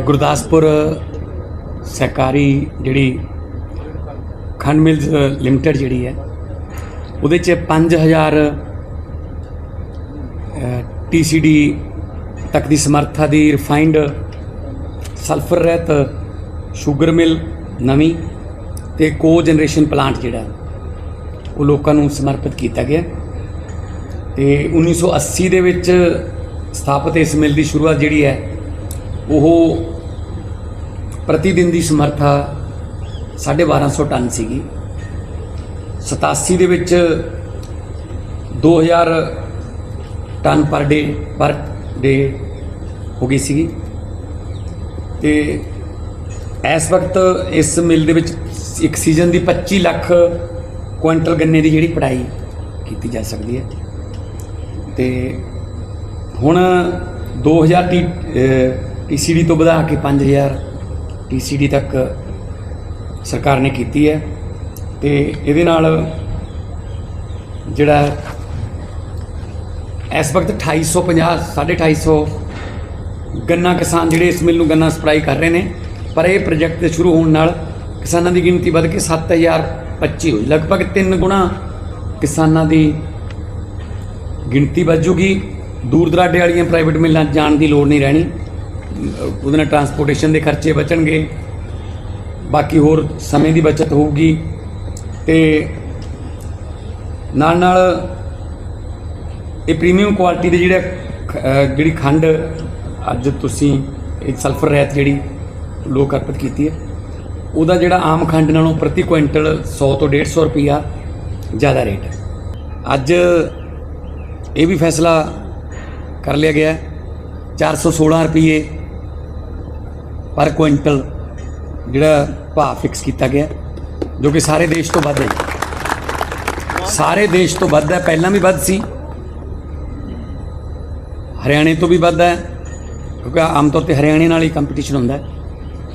ਗੁਰਦਾਸਪੁਰ ਸਹਿਕਾਰੀ ਜਿਹੜੀ ਖੰਡ ਮਿਲਜ਼ ਲਿਮਟਿਡ ਜਿਹੜੀ ਹੈ ਉਹਦੇ ਚ 5000 ਟੀਸੀਡੀ ਤੱਕ ਦੀ ਸਮਰੱਥਾ ਦੀ ਰਿਫਾਈਨਡ ਸਲਫਰ ਰਹਿਤ ਸ਼ੂਗਰ ਮਿਲ ਨਵੀਂ ਤੇ ਕੋ ਜਨਰੇਸ਼ਨ ਪਲਾਂਟ ਜਿਹੜਾ ਉਹ ਲੋਕਾਂ ਨੂੰ ਸਮਰਪਿਤ ਕੀਤਾ ਗਿਆ। ਤੇ 1980 ਦੇ ਵਿੱਚ ਸਥਾਪਿਤ ਇਸ ਮਿਲ ਦੀ ਸ਼ੁਰੂਆਤ ਜਿਹੜੀ ਹੈ, ਉਹ ਪ੍ਰਤੀ ਦਿਨ ਦੀ ਸਮਰੱਥਾ 1250 ਟਨ ਸੀਗੀ। 87 ਦੇ ਵਿੱਚ 2000 ਟਨ ਪਰ ਡੇ ਪਰ ਡੇ ਹੋ ਗਈ ਸੀਗੀ। ਤੇ ਇਸ ਵਕਤ ਇਸ ਮਿਲ ਦੇ ਵਿੱਚ ਇੱਕ ਸੀਜ਼ਨ ਦੀ 25 ਲੱਖ ਕੁਇੰਟਲ ਗੰਨੇ ਦੀ ਜਿਹੜੀ ਪੜਾਈ ਕੀਤੀ ਜਾ ਸਕਦੀ ਹੈ। ਤੇ ਹੁਣ 2000 ਟੀ ਟੀਸੀਡੀ ਤੋਂ ਵਧਾ ਕੇ 5000 ਟੀਸੀਡੀ ਤੱਕ ਸਰਕਾਰ ਨੇ ਕੀਤੀ ਹੈ। ਤੇ ਇਹਦੇ ਨਾਲ ਜਿਹੜਾ ਇਸ ਵਕਤ 2850 250 ਗੰਨਾ ਕਿਸਾਨ ਜਿਹੜੇ ਇਸ ਮਿਲ ਨੂੰ ਗੰਨਾ ਸਪਲਾਈ ਕਰ ਰਹੇ ਨੇ। ਪਰ ਇਹ ਪ੍ਰੋਜੈਕਟ ਦੇ ਸ਼ੁਰੂ ਹੋਣ ਨਾਲ ਕਿਸਾਨਾਂ ਦੀ ਗਿਣਤੀ ਵੱਧ ਕੇ 7025 ਹੋਈ। ਲਗਭਗ 3 ਗੁਣਾ ਕਿਸਾਨਾਂ ਦੀ ਗਿਣਤੀ ਵੱਧ ਜੂਗੀ। ਦੂਰ ਦਰਾਡੇ ਵਾਲੀਆਂ ਪ੍ਰਾਈਵੇਟ ਮਿਲਾਂ ਜਾਣ ਦੀ ਲੋੜ ਨਹੀਂ ਰਹਿਣੀ। ਉਹਦੇ ਨਾਲ ਟਰਾਂਸਪੋਰਟੇਸ਼ਨ ਦੇ ਖਰਚੇ ਬਚਣਗੇ। ਬਾਕੀ ਹੋਰ ਸਮੇਂ ਦੀ ਬਚਤ ਹੋਊਗੀ। ਤੇ ਨਾਲ ਨਾਲ ਇਹ ਪ੍ਰੀਮੀਅਮ ਕੁਆਲਿਟੀ ਦੇ ਜਿਹੜੇ ਜਿਹੜੀ ਖੰਡ ਅੱਜ ਤੁਸੀਂ ਇਹ ਸਲਫਰ ਰਹਿਤ ਜਿਹੜੀ ਲੋਕ ਅਰਪਿਤ ਕੀਤੀ ਹੈ, ਉਹਦਾ ਜਿਹੜਾ ਆਮ ਖੰਡ ਨਾਲੋਂ ਪ੍ਰਤੀ ਕੁਇੰਟਲ 100 ਤੋਂ 150 ਰੁਪਿਆ ਜ਼ਿਆਦਾ ਰੇਟ ਹੈ। ਅੱਜ ਇਹ ਵੀ ਫੈਸਲਾ ਕਰ ਲਿਆ ਗਿਆ ਹੈ 416 ਰੁਪਏ ਪਰ ਕੁਇੰਟਲ ਜਿਹੜਾ ਭਾਅ ਫਿਕਸ ਕੀਤਾ ਗਿਆ ਜੋ ਕਿ ਸਾਰੇ ਦੇਸ਼ ਤੋਂ ਵੱਧ ਹੈ। ਸਾਰੇ ਦੇਸ਼ ਤੋਂ ਵੱਧ ਹੈ, ਪਹਿਲਾਂ ਵੀ ਵੱਧ ਸੀ। ਹਰਿਆਣੇ ਤੋਂ ਵੀ ਵੱਧ ਹੈ, ਕਿਉਂਕਿ ਆਮ ਤੌਰ ਤੇ ਹਰਿਆਣੇ ਨਾਲ ਹੀ ਕੰਪੀਟੀਸ਼ਨ ਹੁੰਦਾ ਹੈ।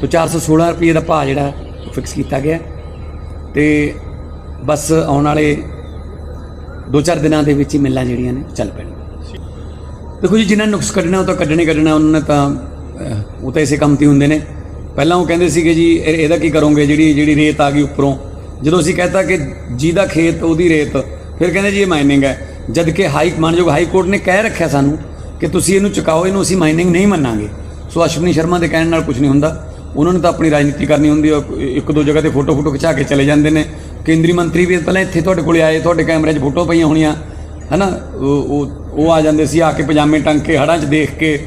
ਤੋਂ 416 ਰੁਪਏ ਦਾ ਭਾਅ ਜਿਹੜਾ ਫਿਕਸ ਕੀਤਾ ਗਿਆ ਹੈ। ਤੇ ਬਸ ਆਉਣ ਵਾਲੇ 2-4 ਦਿਨਾਂ ਦੇ ਵਿੱਚ ਹੀ ਮਿਲਾਂ ਜਿਹੜੀਆਂ ਨੇ, ਚੱਲ ਪੈਣਗੀਆਂ ਦੇਖੋ ਜੀ ਜਿਨ੍ਹਾਂ ਨੁਕਸ ਕੱਢਣਾ ਉਹ ਤਾਂ ਕੱਢਣੇ ਕੱਢਣਾ, ਉਹਨਾਂ ਨੇ ਤਾਂ ਉਹ ਤਾਂ ਇਸੇ ਕੰਮ ਤੇ ਹੁੰਦੇ ਨੇ। ਪਹਿਲਾਂ ਉਹ ਕਹਿੰਦੇ ਸੀਗੇ ਜੀ, ਇਹ- ਇਹਦਾ ਕੀ ਕਰੋਗੇ? ਜਿਹੜੀ ਜਿਹੜੀ ਰੇਤ ਆ ਗਈ ਉੱਪਰੋਂ। ਜਦੋਂ ਅਸੀਂ ਕਹਤਾ ਕਿ ਜਿਹਦਾ ਖੇਤ, ਉਹਦੀ ਰੇਤ, ਫਿਰ ਕਹਿੰਦੇ ਜੀ ਇਹ ਮਾਈਨਿੰਗ ਹੈ। ਜਦ ਕਿ ਹਾਈ ਮਾਨਯੋਗ ਹਾਈ ਕੋਰਟ ਨੇ ਕਹਿ ਰੱਖਿਆ ਸਾਨੂੰ ਕਿ ਤੁਸੀਂ ਇਹਨੂੰ ਚੁਕਾਓ, ਇਹਨੂੰ ਅਸੀਂ ਮਾਈਨਿੰਗ ਨਹੀਂ ਮੰਨਾਂਗੇ। ਸੋ ਅਸ਼ਵਨੀ ਸ਼ਰਮਾ ਦੇ ਕਹਿਣ ਨਾਲ ਕੁਝ ਨਹੀਂ ਹੁੰਦਾ। ਉਹਨਾਂ ਨੂੰ ਤਾਂ ਆਪਣੀ ਰਾਜਨੀਤੀ ਕਰਨੀ ਹੁੰਦੀ ਹੈ, ਉਹ ਇੱਕ ਦੋ ਜਗ੍ਹਾ ਤੇ ਫੋਟੋ ਫੋਟੋ ਖਿਚਾ ਕੇ ਚਲੇ ਜਾਂਦੇ ਨੇ। ਕੇਂਦਰੀ ਮੰਤਰੀ ਵੀ ਪਹਿਲਾਂ ਇੱਥੇ ਤੁਹਾਡੇ ਕੋਲੇ ਆਏ, ਤੁਹਾਡੇ ਕੈਮਰੇ 'ਚ ਫੋਟੋ ਪਈਆਂ ਹੋਣੀਆਂ। ਹਨਾ? ਉਹ ਉਹ ਉਹ ਆ ਜਾਂਦੇ ਸੀ, ਆ ਕੇ ਪਜਾਮੇ ਟੰਗ ਕੇ ਹੜਾਂ 'ਚ ਦੇਖ ਕੇ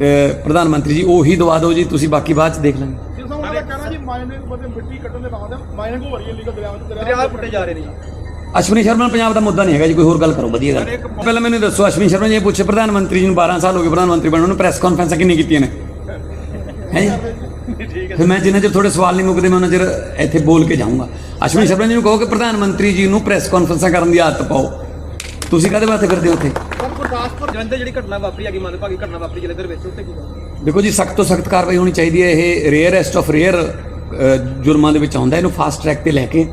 ਪ੍ਰਧਾਨ ਮੰਤਰੀ ਜੀ ਉਹੀ ਦਵਾ ਦਿਓ ਜੀ ਤੁਸੀਂ ਬਾਕੀ ਬਾਅਦ 'ਚ ਦੇਖ ਲਾਂਗੇ। ਜਿਸ ਤਰ੍ਹਾਂ ਉਹਦਾ ਕਹਿਣਾ ਜੀ ਮਾਈਨਿੰਗ ਬਦੇ ਮਿੱਟੀ ਕੱਢਣ ਦੇ ਬਾਅਦ ਮਾਈਨਿੰਗ ਹੋ ਰਹੀ ਹੈ ਲੀਗਲ ਦਰਿਆ ਵਿੱਚ ਦਰਿਆ ਪੁੱਟੇ ਜਾ ਰਹੇ ਨੇ ਜੀ। ਅਸ਼ਵਨੀ ਸ਼ਰਮਾ ਪੰਜਾਬ ਦਾ ਮੁੱਦਾ ਨਹੀਂ ਹੈਗਾ ਜੀ ਕੋਈ ਹੋਰ ਗੱਲ ਕਰੋ ਵਧੀਆ ਗੱਲ। ਪਹਿਲਾਂ ਮੈਨੂੰ ਦੱਸੋ ਅਸ਼ਵਨੀ ਸ਼ਰਮਾ ਜੀ ਇਹ ਪੁੱਛੇ ਪ੍ਰਧਾਨ ਮੰਤਰੀ ਜੀ ਨੂੰ 12 ਸਾਲ ਹੋ ਗਏ ਪ੍ਰਧਾਨ ਮੰਤਰੀ ਬਣਨ ਨੂੰ ਪ੍ਰੈਸ ਕਾਨਫਰੰਸਾਂ ਕਿੰਨੀ ਕੀਤੀਆਂ ਨੇ? ਹੈ ਜੀ? ਫਿਰ ਮੈਂ ਜਿੰਨਾ ਚਿਰ ਤੁਹਾਡੇ ਸਵਾਲ ਨਹੀਂ ਮੁੱਕਦੇ ਮੈਂ ਉਹਨਾਂ ਚਿਰ ਇੱਥੇ ਬੋਲ ਕੇ ਜਾਊਂਗਾ। ਅਸ਼ਵਨੀ ਸ਼ਰਮਾ ਜੀ ਨੂੰ ਕਹੋ ਕਿ ਪ੍ਰਧਾਨ ਮੰਤਰੀ ਜੀ ਨੂੰ ਪ੍ਰੈਸ ਕਾਨਫਰੰਸਾਂ ਕਰਨ ਦੀ ਆਦਤ ਪਾਓ। ਤੁਸੀਂ ਕਾਹਦੇ ਵਾਸਤੇ ਫਿਰਦੇ ਹੋ ਉੱਥੇ? ਗੁਰਦਾਸਪੁਰ। ਜਲੰਧਰ ਜਿਹੜੀ ਘਟਨਾ ਵਾਪਰੀ ਹੈਗੀ ਮੰਦਭਾਗੀ ਘਟਨਾ ਵਾਪਰੀ ਜਲੰਧਰ ਵਿੱਚ ਉੱਤੇ ਕੀ ਕਹੋਗੇ? ਦੇਖੋ ਜੀ ਸਖਤ ਤੋਂ ਸਖਤ ਕਾਰਵਾਈ ਹੋਣੀ ਚਾਹੀਦੀ ਹੈ। ਇਹ ਰੇਅਰੈਸਟ ਆਫ ਰੇਅਰ ਜੁਰਮਾਂ ਦੇ ਵਿੱਚ ਆਉਂਦਾ ਇਹਨੂੰ ਫਾਸਟ ਟਰੈਕ ਤੇ ਲੈ ਕੇ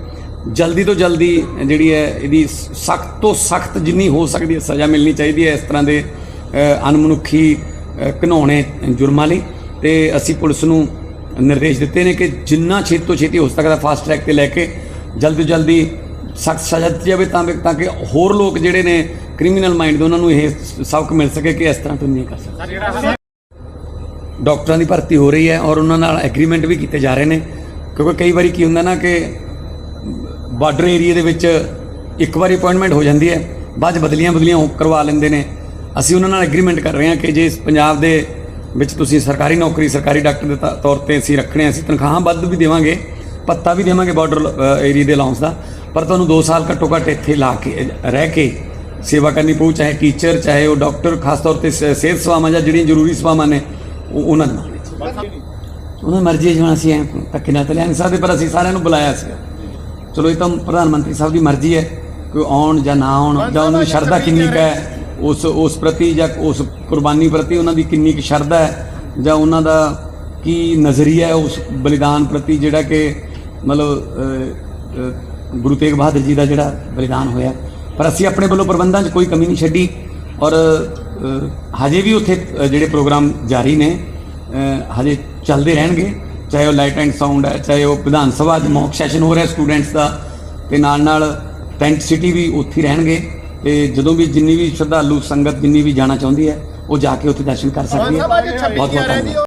ਜਲਦੀ ਤੋਂ ਜਲਦੀ ਜਿਹੜੀ ਹੈ ਇਹਦੀ ਸਖਤ ਤੋਂ ਸਖਤ ਜਿੰਨੀ ਹੋ ਸਕਦੀ ਹੈ ਸਜ਼ਾ ਮਿਲਣੀ ਚਾਹੀਦੀ ਹੈ ਇਸ ਤਰ੍ਹਾਂ ਦੇ ਅ, ਅਣਮਨੁੱਖੀ ਅ, ਘਿਨੌਣੇ ਜੁਰਮਾਂ ਲਈ। ਤੇ ਅਸੀਂ ਪੁਲਿਸ ਨੂੰ ਨਿਰਦੇਸ਼ ਦਿੱਤੇ ਨੇ ਕਿ ਜਿੰਨਾ ਛੇਤੀ ਤੋਂ ਛੇਤੀ ਹੋ ਸਕਦਾ ਫਾਸਟ ਟਰੈਕ ਤੇ ਲੈ ਕੇ ਜਲਦੀ ਤੋਂ ਜਲਦੀ ਸਖਤ ਸਜ਼ਾ ਦਿੱਤੀ ਜਾਵੇ ਤਾਂ ਤਾਂ ਕਿ ਹੋਰ ਲੋਕ ਜਿਹੜੇ ਨੇ ਕ੍ਰਿਮੀਨਲ ਮਾਈਂਡ ਦੇ ਉਹਨਾਂ ਨੂੰ ਇਹ ਸਬਕ ਮਿਲ ਸਕੇ ਕਿ ਇਸ ਤਰ੍ਹਾਂ ਤੋਂ ਨਹੀਂ ਕਰ ਸਕਦੇ। ਡਾਕਟਰਾਂ ਦੀ ਭਰਤੀ ਹੋ ਰਹੀ ਹੈ ਔਰ ਉਹਨਾਂ ਨਾਲ ਐਗਰੀਮੈਂਟ ਵੀ ਕੀਤੇ ਜਾ ਰਹੇ ਨੇ। ਕਿਉਂਕਿ ਕਈ ਵਾਰੀ ਕੀ ਹੁੰਦਾ ਨਾ ਕਿ ਬਾਰਡਰ ਏਰੀਆ ਦੇ ਵਿੱਚ ਇੱਕ ਵਾਰੀ ਅਪਾਇੰਟਮੈਂਟ ਹੋ ਜਾਂਦੀ ਹੈ ਬਾਅਦ 'ਚ ਬਦਲੀਆਂ ਬਦਲੀਆਂ ਹੋ- ਕਰਵਾ ਲੈਂਦੇ ਨੇ। ਅਸੀਂ ਉਹਨਾਂ ਨਾਲ ਐਗਰੀਮੈਂਟ ਕਰ ਰਹੇ ਹਾਂ ਕਿ ਜੇ ਪੰਜਾਬ ਦੇ ਵਿੱਚ ਤੁਸੀਂ ਸਰਕਾਰੀ ਨੌਕਰੀ ਸਰਕਾਰੀ ਡਾਕਟਰ ਦੇ ਤ- ਤੌਰ ਤੇ ਅਸੀਂ ਰੱਖਣੇ ਆ, ਅਸੀਂ ਤਨਖਾਹਾਂ ਵੱਧ ਵੀ ਦੇਵਾਂਗੇ ਭੱਤਾ ਵੀ ਦੇਵਾਂਗੇ ਬਾਰਡਰ ਏਰੀਆ ਦੇ ਅਲਾਉਂਸ ਦਾ। ਪਰ ਤੁਹਾਨੂੰ 2 ਸਾਲ ਘੱਟੋ ਘੱਟ ਇੱਥੇ ਲਾ ਕੇ ਰਹਿ ਕੇ ਸੇਵਾ ਕਰਨੀ ਪਊ ਚਾਹੇ ਟੀਚਰ ਚਾਹੇ ਉਹ ਡਾਕਟਰ ਖਾਸ ਤੌਰ ਤੇ ਸ- ਸਿਹਤ ਸੇਵਾਵਾਂ ਜਾਂ ਜਿਹੜੀਆਂ ਜ਼ਰੂਰੀ ਸੇਵਾਵਾਂ ਨੇ ਉਹ ਉਹਨਾਂ ਨਹੀਂ ਉਹਨਾਂ ਦੀ ਮਰਜ਼ੀ ਜਿਵੇਂ ਅਸੀਂ ਧੱਕੇ ਨਾਲ ਤਾਂ ਲਿਆ ਨਹੀਂ ਸਕਦੇ ਪਰ ਅਸੀਂ ਸਾਰਿਆਂ ਨੂੰ ਬੁਲਾਇਆ ਸੀ ਚਲੋ ਇਹ ਤਾਂ ਪ੍ਰਧਾਨ ਮੰਤਰੀ ਸਾਹਿਬ ਦੀ ਮਰਜ਼ੀ ਹੈ ਕਿ ਉਹ ਆਉਣ ਜਾਂ ਨਾ ਆਉਣ ਜਾਂ ਉਹਨਾਂ ਦੀ ਸ਼ਰਧਾ ਕਿੰਨੀ ਹੈ ਉਸ ਉਸ ਪ੍ਰਤੀ ਜਾਂ ਉਸ ਕੁਰਬਾਨੀ ਪ੍ਰਤੀ ਉਹਨਾਂ ਦੀ ਕਿੰਨੀ ਕੁ ਸ਼ਰਧਾ ਹੈ ਜਾਂ ਉਹਨਾਂ ਦਾ ਕੀ ਨਜ਼ਰੀਆ ਹੈ ਉਸ ਬਲੀਦਾਨ ਪ੍ਰਤੀ ਜਿਹੜਾ ਕਿ ਮਤਲਬ ਗੁਰੂ ਤੇਗ ਬਹਾਦਰ ਜੀ ਦਾ ਜਿਹੜਾ ਬਲੀਦਾਨ ਹੋਇਆ। ਪਰ ਅਸੀਂ ਆਪਣੇ ਵੱਲੋਂ ਪ੍ਰਬੰਧਾਂ 'ਚ ਕੋਈ ਕਮੀ ਨਹੀਂ ਛੱਡੀ ਔਰ ਹਜੇ ਵੀ ਉੱਥੇ ਜਿਹੜੇ ਪ੍ਰੋਗਰਾਮ ਜਾਰੀ ਨੇ ਹਜੇ ਚੱਲਦੇ ਰਹਿਣਗੇ। ਚਾਹੇ ਉਹ ਲਾਈਟ ਐਂਡ ਸਾਊਂਡ ਹੈ ਚਾਹੇ ਉਹ ਵਿਧਾਨ ਸਭਾ 'ਚ ਮੌਕ ਸੈਸ਼ਨ ਹੋ ਰਿਹਾ ਸਟੂਡੈਂਟਸ ਦਾ ਤੇ ਨਾਲ ਨਾਲ ਟੈਂਟ ਸਿਟੀ ਵੀ ਉੱਥੇ ਹੀ ਰਹਿਣਗੇ। ਤੇ ਜਦੋਂ ਵੀ ਜਿੰਨੀ ਵੀ ਸ਼ਰਧਾਲੂ ਸੰਗਤ ਜਿੰਨੀ ਵੀ ਜਾਣਾ ਚਾਹੁੰਦੀ ਹੈ ਉਹ ਜਾ ਕੇ ਉੱਥੇ ਦਰਸ਼ਨ ਕਰ ਸਕਦੀ ਹੈ। ਸਾਹਿਬ ਅੱਜ 26 ਬਹੁਤ ਬਹੁਤ ਧੰਨਵਾਦ।